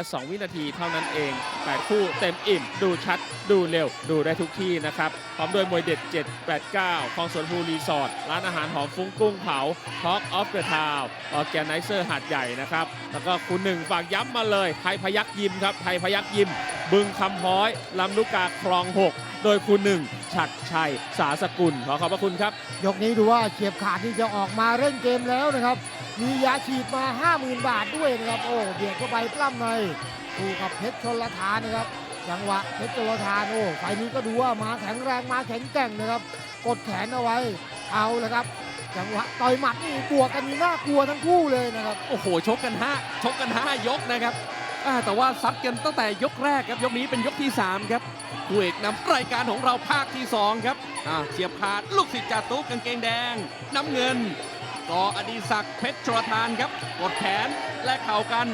2 วินาทีเท่านั้นเอง8คู่เต็มอิ่ม ดูชัด ดูเร็ว ดูได้ทุกที่นะครับ พร้อมด้วยมวยเด็ด 789คลองสวนภูรีสอร์ท ร้านอาหารหอมฟุ้งกุ้งเผา Talk of the Town ออแกไนเซอร์หาดใหญ่นะครับ แล้วก็คุณหนึ่งฝากย้ำมาเลย ไทยพยักยิมครับ ไทยพยักยิม บึงคำพ้อย ลำลูกกาคลอง 6 โดยคุณหนึ่งฉัดชัย สาสกุล ขอขอบพระคุณครับ ยกนี้ดูว่าเฉียบขาดที่จะออกมาเร่งเกมแล้วนะครับ มียาฉีดมา 50,000 บาทด้วยนะครับ โอ้เบียดเข้าไปปล้ำในคู่กับเพชรชนละทานนะครับ จังหวะเพชรชนละทานโอ้ไฟนี้ก็ดูว่ามาแข็งแรงมาแข็งแกร่งนะครับ กดแขนเอาไว้ เอาเลยครับ จังหวะต่อยหมัดนี่บวกกันนี่น่ากลัวทั้งคู่เลยนะครับ โอ้โห ชกกันห้าชกกันห้ายกนะครับแต่ว่าซัดกันตั้งแต่ยกแรกครับยกนี้เป็นยกที่ 3 ครับคู่เอกนำรายการของเราภาคที่ 2 ครับเฉียบขาดลูกศิษย์จ่าตุ๊กกางเกงแดง น้ำเงิน กออดีศักดิ์เพชรชลทานครับ กดแขนและเข่ากัน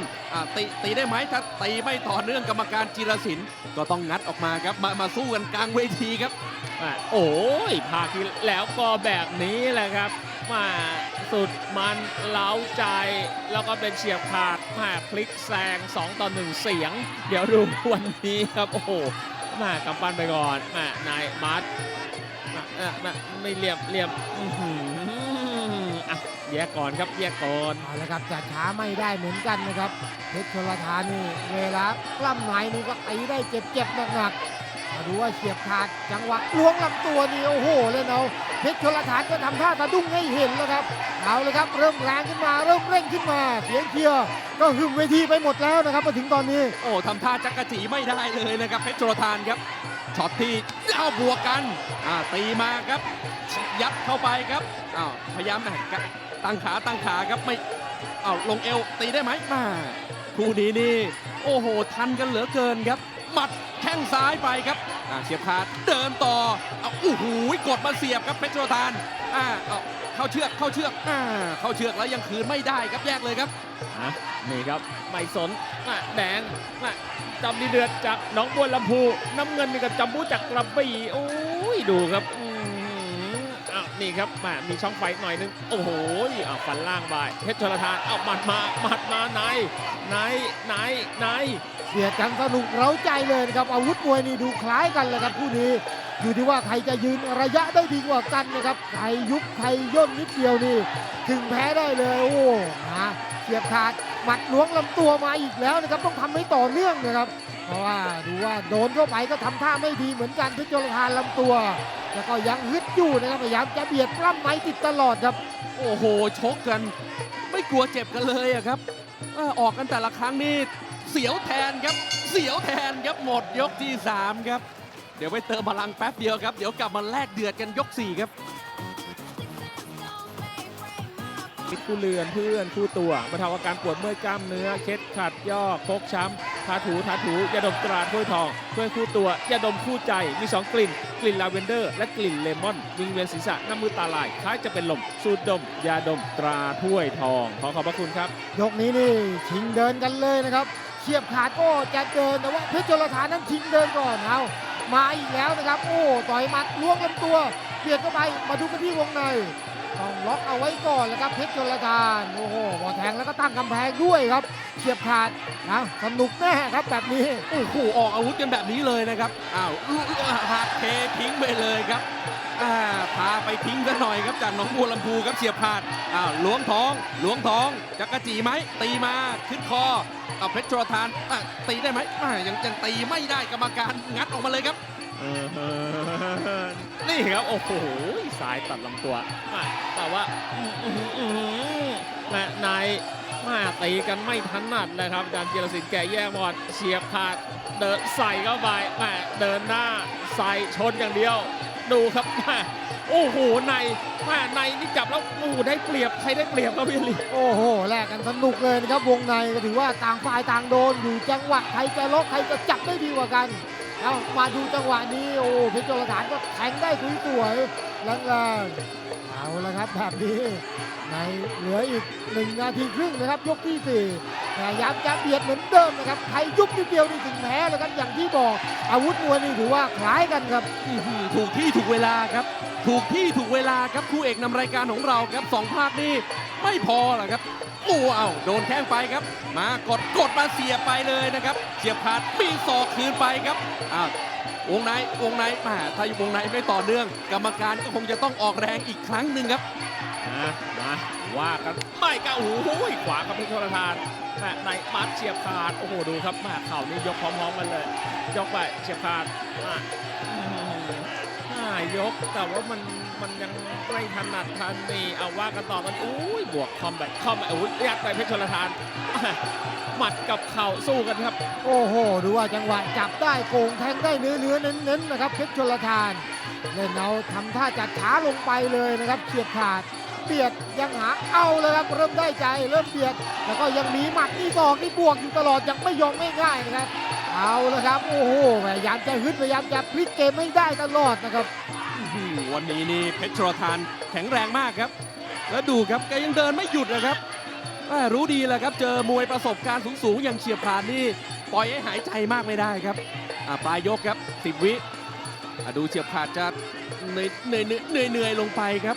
ตีตีได้ไหมถ้าตีไม่ต่อเนื่องกรรมการจิรศิลป์ก็ต้องงัดออกมาครับ มามาสู้กันกลางเวทีครับอโอ้ยภาคที่แล้วก็แบบนี้แหละครับ มาสุดมันเล้าใจ แล้วก็เป็นเฉียบขาดมาพลิกแซง 2 ต่อ 1 เสียง เดี๋ยวดูวันนี้ครับ โอ้โหมากำปั้นไปก่อนมานายมาร์ทมามาไม่เรียบเรียบอื แยกก่อนครับแยกก่อนเอาละครับจะช้าไม่ได้เหมือนกันนะครับเพชรชลทานนี่เวลากล้ำไหนนี่ก็ตีได้เจ็บๆหนักๆมาดูว่าเฉียบขาดจังหวะล้วงลำตัวนี่โอ้โหเล่นเอาเพชรชลทานก็ทำท่าตะดุ้งให้เห็นแล้วครับเอาเลยครับเริ่มแรงขึ้นมาเริ่มเร่งขึ้นมา เสียงเชียร์ก็หึมเวทีไปหมดแล้วนะครับมาถึงตอนนี้ โอ้ทำท่าจักกะจีไม่ได้เลยนะครับเพชรโจรทานครับช็อตที่เอาบวกกันอ่าตีมาครับ ยัดเข้าไปครับอ้าวพยายามนะกะ ตั้งขาตั้งขาครับไม่อ้าวลงเอวตีได้ไหมมาคู่นี้นี่โอ้โหทันกันเหลือเกินครับหมัดแข้งซ้ายไปครับอ่าเสียบขาดเดินต่อเอาโอ้โหกดมาเสียบครับเพชรโจรทานอ่าเอาเข้าเชือกเข้าเชือกอ่าเข้าเชือกแล้วยังคืนไม่ได้ครับแยกเลยครับนะนี่ครับไม่สนน่ะแดงน่ะจำดีเดือดจากหนองบัวลำพู น้ำเงินนี่กับจำบูจากกระบี่โอ้ยดูครับอื้อหืออ้าว นี่ครับแหมมีช่องไฟหน่อยนึง โอ้โหอ้าวฟันล่างไปเพชรชลทานเอาหมัดมาหมัดมาในในในในเบียดกันสนุกเร้าใจเลยนะครับ อาวุธมวยนี่ดูคล้ายกันเลยครับคู่นี้ อยู่ที่ว่าใครจะยืนระยะได้ดีกว่ากันนะครับใครยุบใครย่นนิดเดียวนี่ถึงแพ้ได้เลยโอ้โหนะเสียบขาดหมัดล้วงลำตัวมาอีกแล้วนะครับต้องทำให้ต่อเนื่องนะครับ เพราะว่าดูว่าโดนเข้าไปก็ทำท่าไม่ดีเหมือนกันเพิจารณานลำตัว แล้วก็ยังฮึดอยู่นะครับพยายามจะเบียดปล้ำไม้ติดตลอดครับ โอ้โหชกกัน ไม่กลัวเจ็บกันเลยอะครับเอ่อออกกันแต่ละครั้งนี่เสียวแทนครับ เสียวแทนครับหมดยกที่3ครับ เดี๋ยวไปเติมพลังแป๊บเดียวครับ เดี๋ยวกลับมาแลกเดือดกันยก4ครับมิตรคู่เรือนเพื่อนคู่ตัวบรรเทาอาการปวดเมื่อยกล้ามเนื้อ เคล็ดขัดย่อคกช้ำ ทาถูทาถูยาดมตราถ้วยทองถ้วยคู่ตัวยาดมคู่ใจมีสองกลิ่น กลิ่นลาเวนเดอร์ และกลิ่นเลมอนวิงเวียนศีรษะน้ำมือตาลายคล้ายจะเป็นลม สูดดม ยาดมตราถ้วยทอง ขอขอบพระคุณครับ ยกนี้นี่ชิงเดินกันเลยนะครับเฉียบขาดก็จะเดินแต่ว่าเพชรจรฐานนั้นชิงเดินก่อนเอามาอีกแล้วนะครับ โอ้ต่อยมัดล้วงลำตัวเบียดเข้าไปมาดูกันที่วงใน ต้องล็อกเอาไว้ก่อนแล้วครับเพชรจรฐานโอ้โหบอแทงแล้วก็ตั้งกำแพงด้วยครับเฉียบขาดนะสนุกแน่ครับแบบนี้โอ้โหออกอาวุธกันแบบนี้เลยนะครับอ้าวลุหักเททิ้งไปเลยครับอ่าพาไปทิ้งกันหน่อยครับจากหนองบัวลำพูครับเสียบขาดอ้าวล้วงท้องล้วงท้องจักรจีไหมตีมาขึ้นคอเอาเพชรโจรทานอะตีได้ไหมอ่ายังยังตีไม่ได้กรรมการงัดออกมาเลยครับเออ นี่ครับโอ้โหสายตัดลำตัวแต่ว่าแม่นายมาตีกันไม่ถนัดเลยครับอาจารย์เจรศิลป์แก่แย่หมดเฉียบขาดเดินใส่เข้าไปแม่เดินหน้าใส่ชนอย่างเดียว ดูครับแม่โอ้โหในแม่ในนี่จับแล้วโอ้ได้เปรียบใครได้เปรียบครับพี่ลิโอ้โหแลกกันสนุกเลยนะครับวงในก็ถือว่าต่างฝ่ายต่างโดนอยู่จังหวะใครจะล็อกใครจะจับได้ดีกว่ากัน เอามาดูจังหวะนี้โอ้เพชรจรฐานก็แทงได้สวยๆแรงๆเอาละครับแบบนี้ในเหลืออีกหนึ่งนาทีครึ่งนะครับ ยกที่สี่พยายามจะเบียดเหมือนเดิมนะครับใครยุบนิดเดียวนี่ถึงแพ้เลยครับอย่างที่บอกอาวุธมวยนี่ถือว่าคล้ายกันครับถูกที่ถูกเวลาครับ ถูกที่ถูกเวลาครับคู่เอกนำรายการของเราครับสองภาคนี้ไม่พอหรอครับ โอ้เอาโดนแข้งไปครับ มากดกดมาเสียไปเลยนะครับ เสียบขาดมีศอกคืนไปครับอ้าววงในวงในแหมาถ้าอยู่วงในไม่ต่อเนื่อง กรรมการก็คงจะต้องออกแรงอีกครั้งหนึ่งครับมามาว่ากันไม่กะโอ้โหขวาครับเพชรชลทานแม่ในมัดเฉียบขาดโอ้โหดูครับแม่เข่านี่ยกพร้อมๆกันเลย ยกไปเฉียบขาดอะอืมอ่ายกแต่ว่ามัน มันยังไม่ถนัดทันนี่เอาว่ากันต่อกันอุ้ยบวกคอมแบทคอมแบทอุ้ยยัดไปเพชรชลทานหมัดกับเข่าสู้กันครับ โอ้โห ดูว่าจังหวะจับได้โกงแทงได้เนื้อเนื้อเน้นเน้นๆนะครับเพชรชลทานเล่นเอาทำท่าจัดช้าลงไปเลยนะครับเฉียบขาดเบียดยังหาเอาเลยครับเริ่มได้ใจเริ่มเบียดแล้วก็ยังมีหมัดนี่ศอกนี่บวกอยู่ตลอดยังไม่ยอมไม่ง่ายนะครับ เอาละครับ โอ้โหพยายามจะฮึดพยายามจะพลิกเกมไม่ได้ตลอดนะครับ วันนี้นี่เพชรโชลทานแข็งแรงมากครับ แล้วดูครับแกยังเดินไม่หยุดนะครับรู้ดีแหละครับ เจอมวยประสบการณ์สูงๆอย่างเฉียบขาดนี่ปล่อยให้หายใจมากไม่ได้ครับปลายยกครับสิบวิดูเฉียบขาดจะเหนื่อยเหนื่อยเหนื่อยเหนื่อยลงไปครับ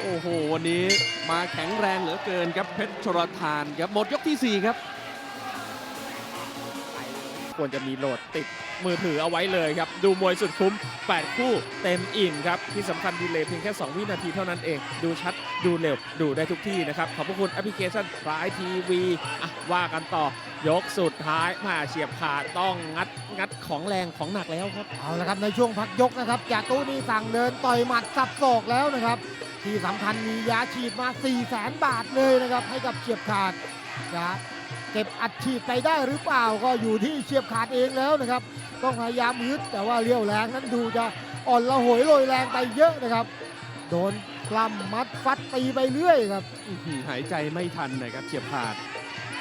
โอ้โห วันนี้มาแข็งแรงเหลือเกินครับเพชรชลทานครับหมดยกทีสี่4 ครับ ควรจะมีโหลดติดมือถือเอาไว้เลยครับ ดูมวยสุดคุ้ม 8 คู่เต็มอิ่มครับ ที่สำคัญดีเลยเพียงแค่ 2 วินาทีเท่านั้นเอง ดูชัดดูเร็ว ดูได้ทุกที่นะครับ ขอบพระคุณแอปพลิเคชันฟลายทีวีอะว่ากันต่อยกสุดท้ายมาเฉียบขาดต้องงัดงัดของแรงของหนักแล้วครับเอาละครับในช่วงพักยกนะครับจากตู้นี่สั่งเดินต่อยหมัดสับศอกแล้วนะครับที่สำคัญมียาฉีดมา4 0 0แสนบาทเลยนะครับให้กับเฉียบขาดจะเก็บอัดฉีดไปได้หรือเปล่าก็อยู่ที่เฉียบขาดเองแล้วนะครับ ต้องพยายามฮึดแต่ว่าเลี้ยวแรงนั้นดูจะอ่อนละหยโรยแรงไปเยอะนะครับ โดนกล้ำมัดฟัดตีไปเรื่อยครับหายใจไม่ทันนะครับเฉียบขาด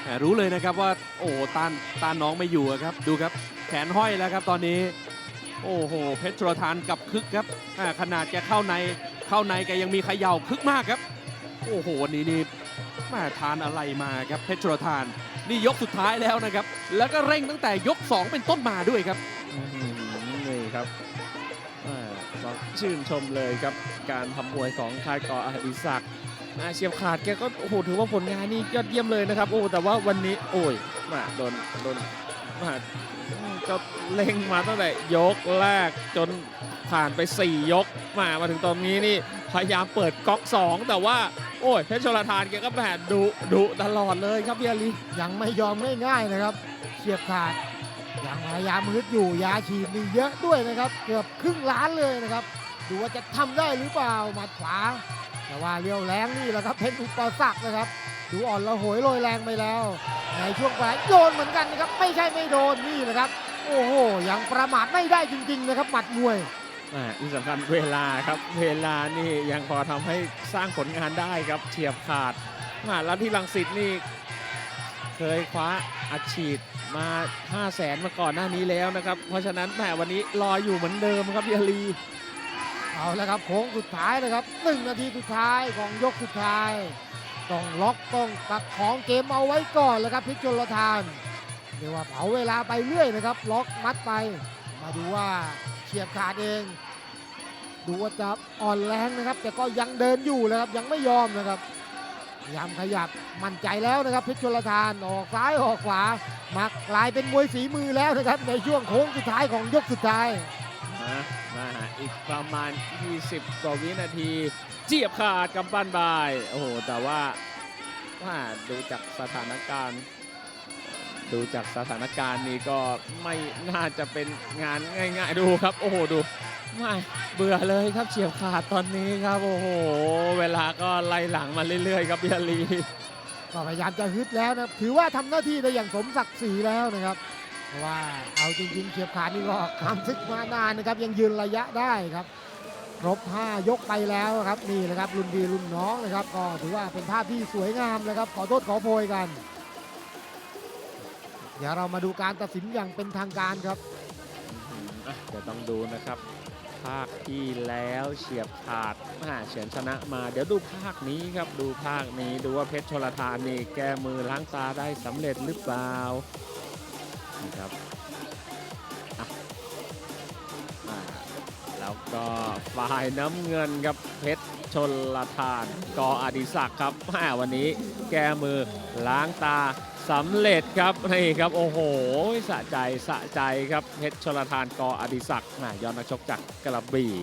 แหมรู้เลยนะครับว่าโอ้ตานตานน้องไม่อยู่ครับ ดูครับแขนห้อยแล้วครับตอนนี้ โอ้โห เพชรชลทานกับคึกครับขนาดแกเข้าในเข้าในแกยังมีเขย่าคึกมากครับ โอ้โหวันนี้นี่แม่ทานอะไรมาครับเพชรชลทาน นี่ยกสุดท้ายแล้วนะครับ แล้วก็เร่งตั้งแต่ยก 2 เป็นต้นมาด้วยครับนี่ครับต้องชื่นชมเลยครับ การทำมวยของคายกออดิศักดิ์อาเฉียบขาดแกก็โอ้โหถือว่าผลงานนี่ยอดเยี่ยมเลยนะครับ โอ้แต่ว่าวันนี้โอ้ยมาโดนโดนมาก็เล็งมาตั้งแต่ยกแรกจนผ่านไป 4 ยกมามาถึงตอนนี้นี่พยายามเปิดก๊อก 2 แต่ว่า โอ้ยเพชรชลทานแกก็แผดดุดุตลอดเลยครับพี่อาลียังไม่ยอมง่ายๆนะครับเฉียบขาดยังพยายามฮึดอยู่ยาฉีดมีเยอะด้วยนะครับ เกือบครึ่งล้านเลยนะครับ ดูว่าจะทำได้หรือเปล่าหมัดขวา แต่ว่าเลี้ยวแรงนี่แหละครับเป็นอุปสรรคนะครับ ดูอ่อนละโหยโรยแรงไปแล้ว ในช่วงปลายโยนเหมือนกันนะครับไม่ใช่ไม่โดนนี่แหละครับ โอ้โหยังประมาทไม่ได้จริง ๆ นะครับหมัดมวย อ่าที่สำคัญเวลาครับ เวลานี่ยังพอทำให้สร้างผลงานได้ครับเฉียบขาดมาแล้วที่ลังสิตนี่ เคยคว้าอัดฉีดมา5 0 0แสนมาก่อนหน้านี้แล้วนะครับ เพราะฉะนั้นแหมวันนี้รออยู่เหมือนเดิมครับพี่อาลีเอาแล้วครับโค้งสุดท้ายนะครับหนึ่งนาทีสุดท้ายของยกสุดท้าย ต้องล็อกต้องประคองเกมเอาไว้ก่อนเลยครับพิชลทานเรียกว่าเผาเวลาไปเรื่อยนะครับ ล็อกมัดไป มาดูว่า เฉียบขาดเอง ดูว่าจะอ่อนแรงนะครับ แต่ก็ยังเดินอยู่นะครับยังไม่ยอมนะครับพยายามขยับมั่นใจแล้วนะครับเพชรชลทานออกซ้ายออกขวามากลายเป็นมวยฝีมือแล้วนะครับ ในช่วงโค้งสุดท้ายของยกสุดท้ายมาอีกประมาณ 20กว่าวินาที เจียบขาดกำปั้นบาย โอ้โห แต่ว่าว่าดูจากสถานการณ์ ดูจากสถานการณ์นี้ก็ไม่น่าจะเป็นงานง่าย ๆ ดูครับ โอ้โหดูไม่เบื่อเลยครับเฉียบขาดตอนนี้ครับโอ้โห เวลาก็ไล่หลังมาเรื่อยๆครับพี่อาลีก็พยายามจะฮึดแล้วนะถือว่าทำหน้าที่ได้อย่างสมศักดิ์ศรีแล้วนะครับเพราะว่าเอาจริงๆเฉียบขาดนี่ก็ทำซึกมานานนะครับ ยังยืนระยะได้ครับครบ 5 ยกไปแล้วครับนี่แหละครับรุ่นดีรุ่นน้องนะครับก็ถือว่าเป็นภาพที่สวยงามนะครับขอโทษขอโพยกัน เดี๋ยวเรามาดูการตัดสินอย่างเป็นทางการครับเดี๋ยวต้องดูนะครับ ภาคที่แล้วเฉียบขาดมหาเฉือนชนะมา เดี๋ยวดูภาคนี้ครับดูภาคนี้ดูว่าเพชรชลทานนี่แก้มือล้างตาได้สำเร็จหรือเปล่านะครับแล้วก็ฝ่ายน้ำเงินครับเพชรชนละทาน กออดิศักดิ์ครับแม่วันนี้แก้มือล้างตา สำเร็จครับนี่ครับโอ้โหสะใจสะใจครับเพชรชนลทานกออดิศักดิ์ยอดนักชกจากกระบี่